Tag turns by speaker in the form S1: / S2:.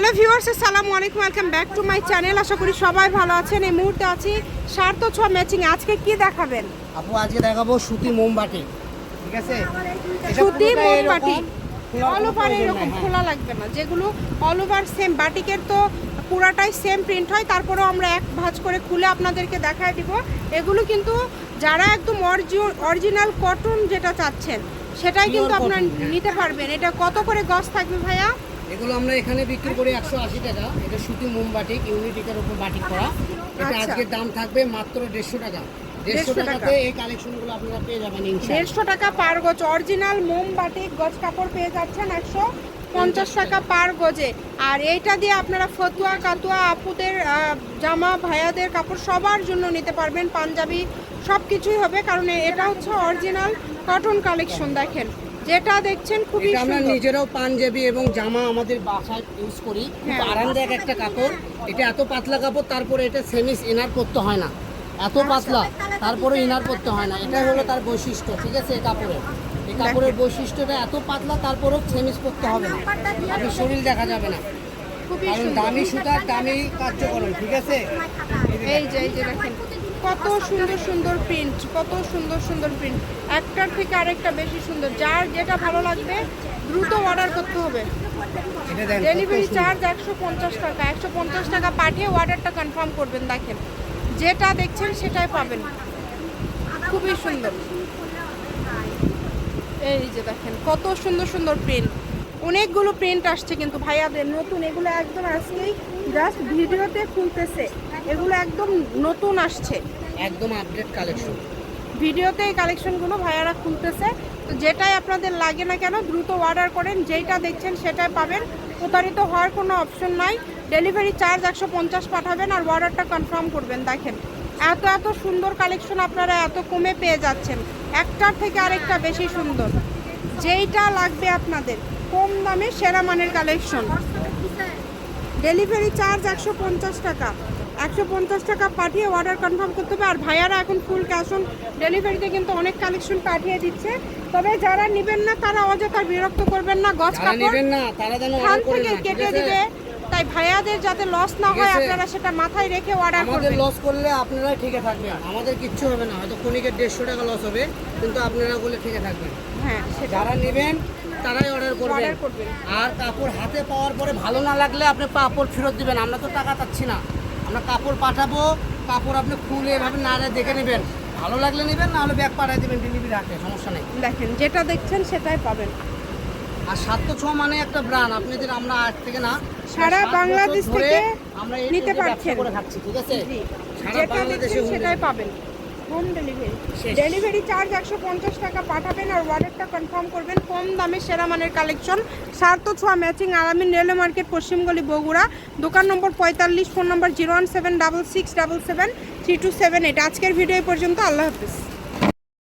S1: Hello viewers আসসালামু আলাইকুম welcome back to my channel আশা করি সবাই ভালো আছেন। এই মুহূর্তে আছি সার্থ ছ ম্যাচিং আজকে কি দেখাবেন?
S2: আপু আজকে দেখাবো সুতি মোমবাটি ঠিক আছে?
S1: সুতি মোমবাটি অল ওভার এরকম
S2: হ্যাঁ।
S1: খোলা লাগবে না। যেগুলো অল ওভার সেম বাটিকের তো পুরাটাই সেম প্রিন্ট হয়। তারপরেও আমরা এক ভাঁজ করে খুলে আপনাদেরকে দেখায় দিব। এগুলো কিন্তু যারা একদম অরিজিনাল কটন যেটা চাচ্ছেন সেটাই কিন্তু আপনার
S2: হ্যাঁ।
S1: নিতে পারবেন। এটা কত করে গজ থাকবে ভাইয়া?
S2: এগুলো আমরা এখানে বিক্রি করি একশো আশি টাকা। এটা সুতি মোমবাটিক ইউনিটিকের উপর বাটিক করা। এটা
S1: আচ্ছা।
S2: আজকের দাম থাকবে মাত্র দেড়শো টাকা। দেড়শো। টাকাতে এই কালেকশনগুলো আপনারা পেয়ে যাবেন
S1: দেড়শো টাকা পার গজ অরিজিনাল গজ কাপড় পেয়ে যাচ্ছেন একশো পঞ্চাশ টাকা পার গজে। আর এইটা দিয়ে আপনারা ফতুয়া কাতুয়া আপুদের জামা ভাইয়াদের কাপড় সবার জন্য নিতে পারবেন পাঞ্জাবি সব কিছুই হবে কারণ এটা হচ্ছে অরিজিনাল কটন কালেকশন দেখেন। যেটা দেখছেন খুবই
S2: এটা আমরা নিজেরাও পাঞ্জাবি এবং জামা আমাদের বাসায় ইউজ করি। খুব
S1: হ্যাঁ।
S2: আরামদায়ক একটা কাপড়। এটা এত পাতলা কাপড় তারপরে এটা সেমিস ইনার করতে হয় না। এত পাতলা তারপরে ইনার করতে হয় না। এটা হলো তার বৈশিষ্ট্য ঠিক আছে? এই কাপড়ের এই কাপড়ের বৈশিষ্ট্যটা এত পাতলা তারপরেও সেমিস করতে হবে না। আপনি শরীর দেখা যাবে না।
S1: খুবই
S2: কারণ দামি সুতার দামি কার্যকরণ ঠিক আছে?
S1: এই যে এই যে দেখেন। কত সুন্দর সুন্দর প্রিন্ট কত সুন্দর সুন্দর প্রিন্ট একটার থেকে আরেকটা বেশি সুন্দর। যার যেটা ভালো লাগবে দ্রুত অর্ডার করতে হবে। ডেলিভারি চার্জ একশো পঞ্চাশ টাকা। একশো পঞ্চাশ টাকা পাঠিয়ে অর্ডারটা কনফার্ম করবেন দেখেন। যেটা দেখছেন সেটাই পাবেন। খুবই সুন্দর। এই যে দেখেন কত সুন্দর সুন্দর প্রিন্ট অনেকগুলো প্রিন্ট আসছে কিন্তু ভাইয়াদের নতুন এগুলো একদম আজকেই জাস্ট ভিডিওতে খুলতেছে। এগুলো একদম নতুন আসছে।
S2: একদম আপডেট কালেকশন
S1: ভিডিওতে এই কালেকশনগুলো ভাইয়ারা খুলতেছে। তো যেটাই আপনাদের লাগে না কেন দ্রুত অর্ডার করেন যেইটা দেখছেন সেটাই পাবেন। প্রতারিত হওয়ার কোনো অপশন নাই। ডেলিভারি চার্জ একশো পঞ্চাশ পাঠাবেন আর অর্ডারটা কনফার্ম করবেন। দেখেন এত এত সুন্দর কালেকশন আপনারা এত কমে পেয়ে যাচ্ছেন। একটার থেকে আরেকটা বেশি সুন্দর। যেইটা লাগবে আপনাদের। কম দামে সেরা মানের কালেকশন। ডেলিভারি চার্জ একশো পঞ্চাশ টাকা। একশো পঞ্চাশ টাকা পাঠিয়ে অর্ডার কনফার্ম করতে হবে। আর ভাইয়ারা এখন ফুল ক্যাশ অন ডেলিভারিতে কিন্তু অনেক কালেকশন পাঠিয়ে দিচ্ছে। তবে যারা নেবেন না তারা অযথা বিরক্ত করবেন না। গছ কাপড় থেকে কেটে দিবে। তাই ভাইয়াদের যাতে লস না হয় আপনারা সেটা মাথায় রেখে অর্ডার
S2: আমাদের লস করলে আপনারাই ঠিকই থাকবেন। আমাদের কিচ্ছু হবে না। হয়তো ক্ষণিকের দেড়শো টাকা লস হবে কিন্তু আপনারা বলে ঠিকই থাকবেন।
S1: হ্যাঁ
S2: যারা নেবেন তারাই অর্ডার করবেন।
S1: অর্ডার করবেন।
S2: আর কাপড় হাতে পাওয়ার পরে ভালো না লাগলে আপনি কাপড় ফেরত দিবেন। আমরা তো টাকা চাচ্ছি না। আমরা কাপড় পাঠাবো কাপড় আপনি খুলে এভাবে না দেখে নেবেন। ভালো লাগলে নেবেন না হলে ব্যাগ পাঠিয়ে দেবেন ডেলিভারি হাতে সমস্যা নেই।
S1: দেখেন যেটা দেখছেন সেটাই পাবেন।
S2: আর সাত ছ মানে একটা ব্রান্ড আপনাদের আমরা আজ থেকে না
S1: সারা বাংলাদেশ থেকে
S2: আমরা
S1: নিতে পারছেন।
S2: করে খাচ্ছি ঠিক আছে? সারা বাংলাদেশে
S1: সেটাই পাবেন। হোম ডেলিভারি ডেলিভারি চার্জ একশো পঞ্চাশ টাকা পাঠাবেন আর অর্ডারটা কনফার্ম করবেন কম দামে সেরা মানের কালেকশন সার্থ ছোঁয়া ম্যাচিং আলামিন রেলওয়ে মার্কেট পশ্চিমগলি বগুড়া। দোকান নম্বর পঁয়তাল্লিশ phone number zero one seven double six double seven three two seven eight. আজকের ভিডিও পর্যন্ত। আল্লাহ হাফিজ।